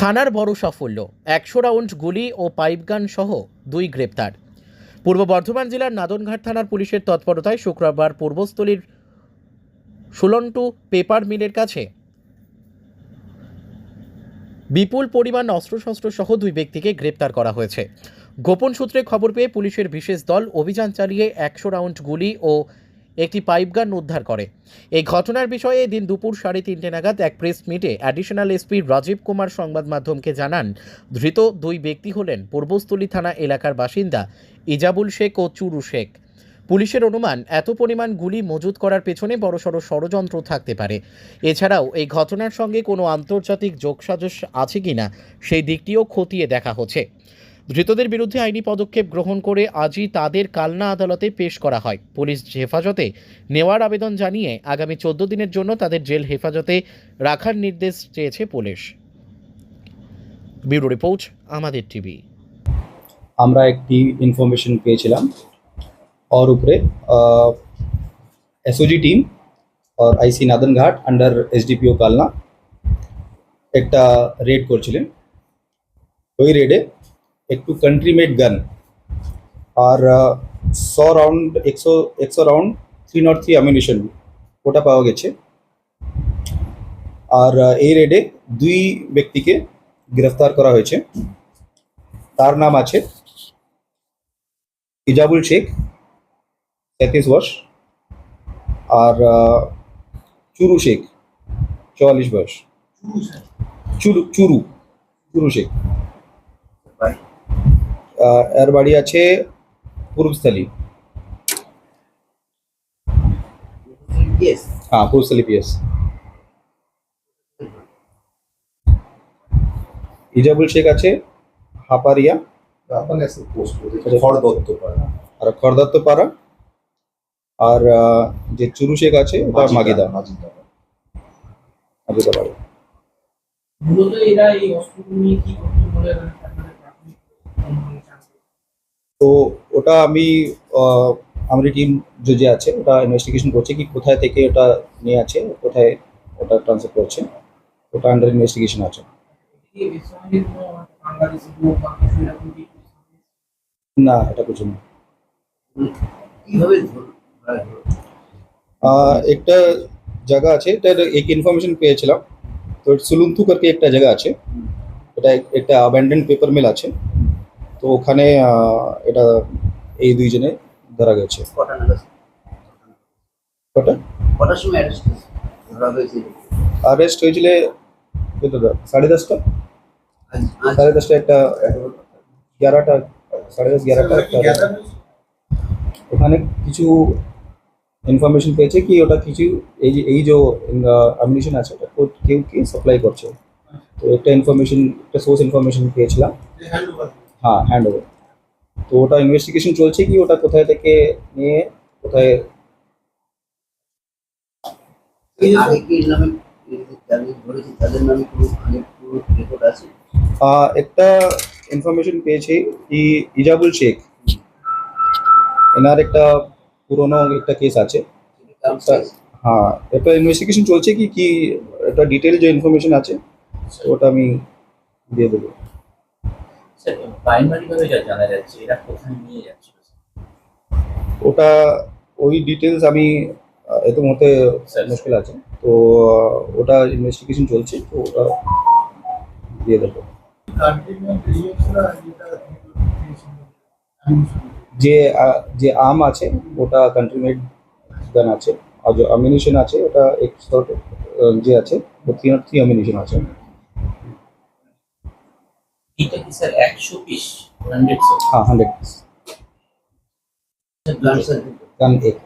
থানার বড় সাফল্য। একশো রাউন্ড গুলি ও পাইপগান সহ দুই গ্রেপ্তার। পূর্ব বর্ধমান জেলার নাদনঘাট থানার পুলিশের তৎপরতায় শুক্রবার পূর্বস্থলীর সুলন্টু পেপার মিলের কাছে বিপুল পরিমাণ অস্ত্রশস্ত্র সহ দুই ব্যক্তিকে গ্রেপ্তার করা হয়েছে। গোপন সূত্রে খবর পেয়ে পুলিশের বিশেষ দল অভিযান চালিয়ে একশো রাউন্ড গুলি ও একটি পাইপগান উদ্ধার করে। এই ঘটনার বিষয়ে দিন দুপুর সাড়ে তিনটে নাগাদ এক প্রেস মিটে অ্যাডিশনাল এসপি রাজীব কুমার সংবাদ মাধ্যমকে জানান, ধৃত দুই ব্যক্তি হলেন পূর্বস্থলী থানা এলাকার বাসিন্দা ইজাবুল শেখ ও চুরু শেখ। পুলিশের অনুমান, এত পরিমাণ গুলি মজুত করার পেছনে বড়সড় ষড়যন্ত্র থাকতে পারে। এছাড়াও এই ঘটনার সঙ্গে কোনো আন্তর্জাতিক যোগসাজশ আছে কিনা, সেই দিকটিও খতিয়ে দেখা হচ্ছে। ধৃতদের বিরুদ্ধে আইনি পদক্ষেপ গ্রহণ করে আজই তাদের কালনা আদালতে পেশ করা হয়। পুলিশ হেফাজতে নেওয়ার আবেদন জানিয়ে আগামী চোদ্দ দিনের জন্য তাদের জেল হেফাজতে রাখার নির্দেশ চেয়েছে পুলিশ। ব্যুরো রিপোর্ট, আমাদের টিভি। আমরা একটি ইনফরমেশন পেয়েছিলাম। ওর উপরে এসওজি টিম আর IC Nadanghat under SDPO Kalna, একটা রেড করছিলেন। ওই রেডে একটু কান্ট্রি মেড গান আর শো রাউন্ড একশো একশো round three nought three ammunition ওটা পাওয়া গেছে আর এই রেডে দুই ব্যক্তিকে গ্রেফতার করা হয়েছে তার নাম আছে ইজাবুল শেখ তেত্রিশ বয়স আর চুরু শেখ চুয়াল্লিশ বয়স চুরু চুরু চুরু শেখ এর বাড়ি আছে পূর্বস্থলী হ্যাঁ পূর্বস্থলী পিএস ইজাবুল শেখ আছে হাপারিয়া। পাড়া আর খড়দত্ত পাড়া আর যে চুরু শেখ আছে ওটা মাগিদা। মাগিদা বাড়ি। মূলত এরা এই অস্ত্রগুলো নিয়ে কি করতে বলে তো ওটা আমি আমাদের টিম যে যে আছে, ওটা ইনভেস্টিগেশন করছে কি কোথায় থেকে ওটা নিয়ে আছে, কোথায় ওটা ট্রান্সফার করছে, ওটা আন্ডার ইনভেস্টিগেশন আছে। না, এটা কিছু না। একটা জায়গা আছে এটার এক ইনফরমেশন পেয়েছিলাম। তো সুলুন্থু করকে একটা জায়গা আছে। এটা একটা অ্যাবান্ডেন্ট পেপার মিল আছে। তো ওখানে এটা এই দুইজনে ধরা গেছে। কটা কটার সময় অ্যারেস্ট হয়েছিল? সাড়ে দশটা? সাড়ে দশটা একটা গ্যারাটা সাড়ে দশ গ্যারাটা একটা ওখানে কিছু ইনফরমেশন পেয়েছে কি ওটা কিছু এই যে এই যে অ্যামিনিশন আছে ওটা কেউ কি সাপ্লাই করছে? তো একটা ইনফরমেশন একটা সোর্স ইনফরমেশন পেয়েছিলাম। হ্যাঁ হ্যান্ড ওভার তো ওটা ইনভেস্টিগেশন চলছে কি? ওটা কোথায় থেকে নিয়ে কোথায়? একটা ইনফরমেশন পেয়েছি কি ইজাবুল শেখ। এনার একটা পুরনো একটা কেস আছে। হ্যাঁ একটা ইনভেস্টিগেশন চলছে কি কি একটা ডিটেল যে ইনফরমেশন আছে ওটা আমি দিয়ে দেবো। স্যার প্রাইমারি ভাবে যা জানা যাচ্ছে এরা কোথায় নিয়ে যাচ্ছে? ওটা ওই ডিটেলস আমি এত মতে। মুশকিল আছে। তো ওটা ইনভেস্টিগেশন চলছে তো ওটা দিয়ে দেবো। যে যে আম আছে ওটা কান্ট্রি মেড গান আছে আর যে অ্যামিনিশন আছে ওটা এক্সপোর্ট যে আছে ও থ্রি থ্রি অ্যামিনিশন আছে। এটা কি স্যার একশো পিস হান্ড্রেড হ্যাঁ hundred gun sir gun eight